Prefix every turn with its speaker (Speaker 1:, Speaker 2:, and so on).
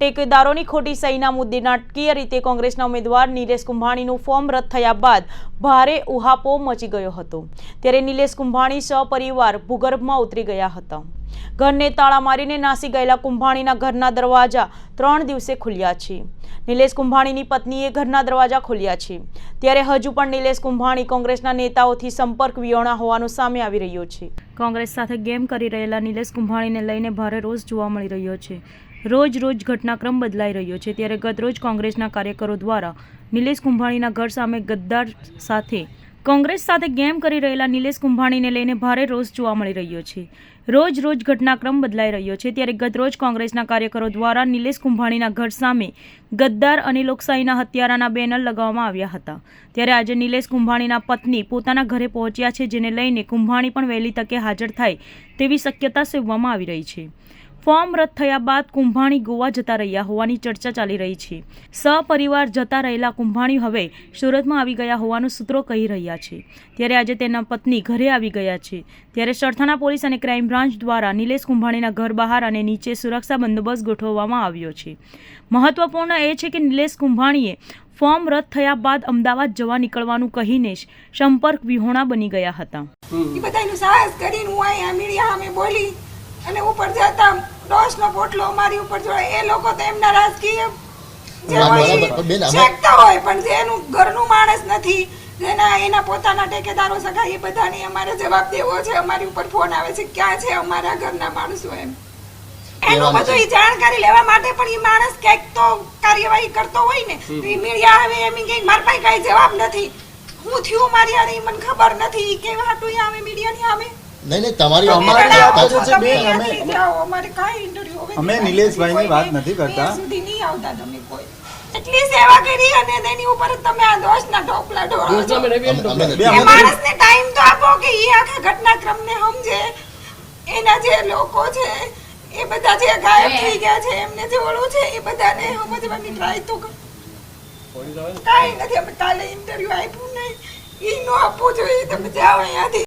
Speaker 1: ટેકેદારોની ખોટી સહીના મુદ્દે નાટકીય રીતે કોંગ્રેસના ઉમેદવાર નિલેશ કુંભાણીનું ફોર્મ રદ થયા બાદ ભારે ઉહાપો મચી ગયો હતો. ત્યારે નિલેશ કુંભાણી સપરિવાર ભૂગર્ભમાં ઉતરી ગયા હતા. ઘરને તાળા મારીને નાસી ગયેલા કુંભાણીના ઘરના દરવાજા ત્રણ દિવસે ખુલ્યા છે. નિલેશ કુંભાણીની પત્નીએ ઘરના દરવાજા ખોલ્યા છે. ત્યારે હજુ પણ નિલેશ કુંભાણી કોંગ્રેસના નેતાઓથી સંપર્ક વિયોણા હોવાનું સામે આવી રહ્યું છે. કોંગ્રેસ સાથે ગેમ કરી રહેલા નિલેશ કુંભાણીને લઈને ભારે રોષ જોવા મળી રહ્યો છે. રોજ રોજ ઘટનાક્રમ બદલાઈ રહ્યો છે. ત્યારે ગતરોજ કોંગ્રેસના કાર્યકરો દ્વારા નિલેશ કુંભાણીના ઘર સામે ગદ્દાર સાથે કોંગ્રેસ સાથે ગેમ કરી રહેલા નિલેશ કુંભાણીને લઈને ભારે રોષ જોવા મળી રહ્યો છે. રોજ રોજ ઘટનાક્રમ બદલાઈ રહ્યો છે. ત્યારે ગતરોજ કોંગ્રેસના કાર્યકરો દ્વારા નિલેશ કુંભાણીના ઘર સામે ગદ્દાર અને લોકશાહીના હત્યારાના બેનર લગાવવામાં આવ્યા હતા. ત્યારે આજે નિલેશ કુંભાણીના પત્ની પોતાના ઘરે પહોંચ્યા છે, જેને લઈને કુંભાણી પણ વહેલી તકે હાજર થાય તેવી શક્યતા સેવવામાં આવી રહી છે. ફોર્મ રદ થયા બાદ કુંભાણી ગોવા જતા રહ્યા હોવાની ચર્ચા ચાલી રહી છે. સપરિવાર જતા રહેલા કુંભાણી હવે સુરતમાં આવી ગયા હોવાનું સૂત્રો કહી રહ્યા છે. ત્યારે આજે તેના પત્ની ઘરે આવી ગયા છે. ત્યારે સરથાણા પોલીસ અને ક્રાઇમ બ્રાન્ચ દ્વારા નિલેશ કુંભાણીના ઘર બહાર અને નીચે સુરક્ષા બંદોબસ્ત ગોઠવવામાં આવ્યો છે. મહત્વપૂર્ણ એ છે કે નિલેશ કુંભાણીએ ફોર્મ રદ થયા બાદ અમદાવાદ જવા નીકળવાનું કહીને જ સંપર્ક વિહોણા બની ગયા હતા.
Speaker 2: બધાનું સાહસ કરીને હું અહીંયા મીડિયા અમે બોલી અને ઉપર જતા ડોસનો પોટલો અમારી ઉપર જોડે એ લોકો તો એમના રાજકીય જે હોય.
Speaker 3: પણ
Speaker 2: શેકતા હોય જેનું ઘરનું માણસ નથી જેના એના પોતાના ટેકેદારો સગા એ બધાની અમારે જવાબ દેવો છે. અમારી ઉપર ફોન આવે છે ક્યાં છે અમારા ઘરના માણસો એમ? એનું બધું એ જાણકારી લેવા માટે પણ એ માણસ ક્યાંક તો કાર્યવાહી કરતો હોય ને તો એ મીડિયા આવે એમ કઈ કે મારા પાસે કાંઈ જવાબ નથી. હું થયું મારી હારે મને ખબર નથી. કેવા ઈ આવે મીડિયાની આવે
Speaker 3: નહીં નહીં તમારી
Speaker 4: અમે-. નિલેશભાઈની વાત નથી કરતા.
Speaker 2: એટલી સેવા કરી અને તેની ઉપર તમે આ દોષના ટોપલા ઢોળો છો.
Speaker 3: અમે- અમે
Speaker 4: બે
Speaker 2: એ
Speaker 4: અમે-
Speaker 2: માણસને ટાઈમ તો આપો કે ઈ આખા ઘટનાક્રમને સમજે એના જે લોકો છે એ બધા જે ગાયબ થઈ ગયા છે એમને જે ઓળું છે એ બધાને સમજવાની ટ્રાય તો કરો કાંઈ નથી અમે કાલે ઇન્ટરવ્યુ આપ્યું નહીં એ નો આપવું જોઈએ તમે જાઓ અહીંયાથી